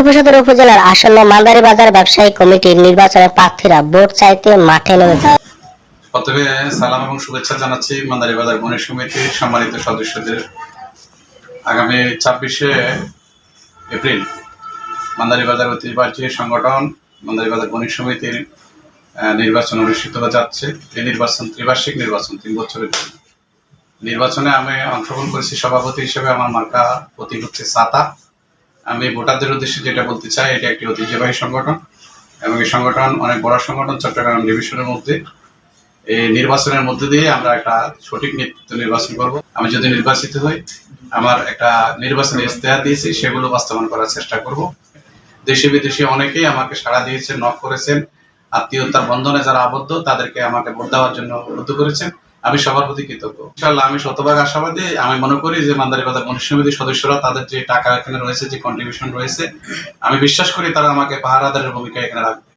লক্ষ্মীপুর সদর উপজেলার আসন্ন বাজার ব্যবসায়ী কমিটির নির্বাচনের প্রার্থীরা ভোট চাইতে মাঠে নেমেছে প্রথমে সালাম এবং শুভেচ্ছা জানাচ্ছি বাজার গণেশ সমিতির সম্মানিত সদস্যদের। আগামী ছাব্বিশে এপ্রিল বাজার ঐতিহ্যবাহী সংগঠন মান্দারি বাজার গণেশ সমিতির নির্বাচন অনুষ্ঠিত যাচ্ছে। এই নির্বাচন ত্রিবার্ষিক নির্বাচন, তিন বছরের নির্বাচনে আমি অংশগ্রহণ করেছি সভাপতি হিসেবে। আমার মার্কা প্রতীক হচ্ছে সাতা। আমি ভোটারদের উদ্দেশ্যে যেটা বলতে চাই, এটা একটি ঐতিহ্যবাহী সংগঠন এবং এই সংগঠন অনেক বড় সংগঠন, চট্টগ্রাম ডিভিশনের মধ্যে। এই নির্বাচনের মধ্যে দিয়ে আমরা একটা সঠিক নেতৃত্ব নির্বাচন করব। আমি যদি নির্বাচিত হই, আমার একটা নির্বাচনী ইস্তেহার দিয়েছি, সেগুলো বাস্তবায়ন করার চেষ্টা করব। দেশে বিদেশে অনেকেই আমাকে সাড়া দিয়েছেন, নক করেছেন। আত্মীয়তার বন্ধনে যারা আবদ্ধ, তাদেরকে আমাকে ভোট দেওয়ার জন্য উদ্বুদ্ধ করেছেন। আমি সবার প্রতি কৃতজ্ঞ। ইনশাল্লাহ আমি শতভাগ আশাবাদী। আমি মনে করি যে মান্দারি বাজার মনুষ্য সমিতির সদস্যরা তাদের যে টাকা এখানে রয়েছে, যে কন্ট্রিবিউশন রয়েছে, আমি বিশ্বাস করি তারা আমাকে পাহারাদারের ভূমিকা এখানে রাখবে।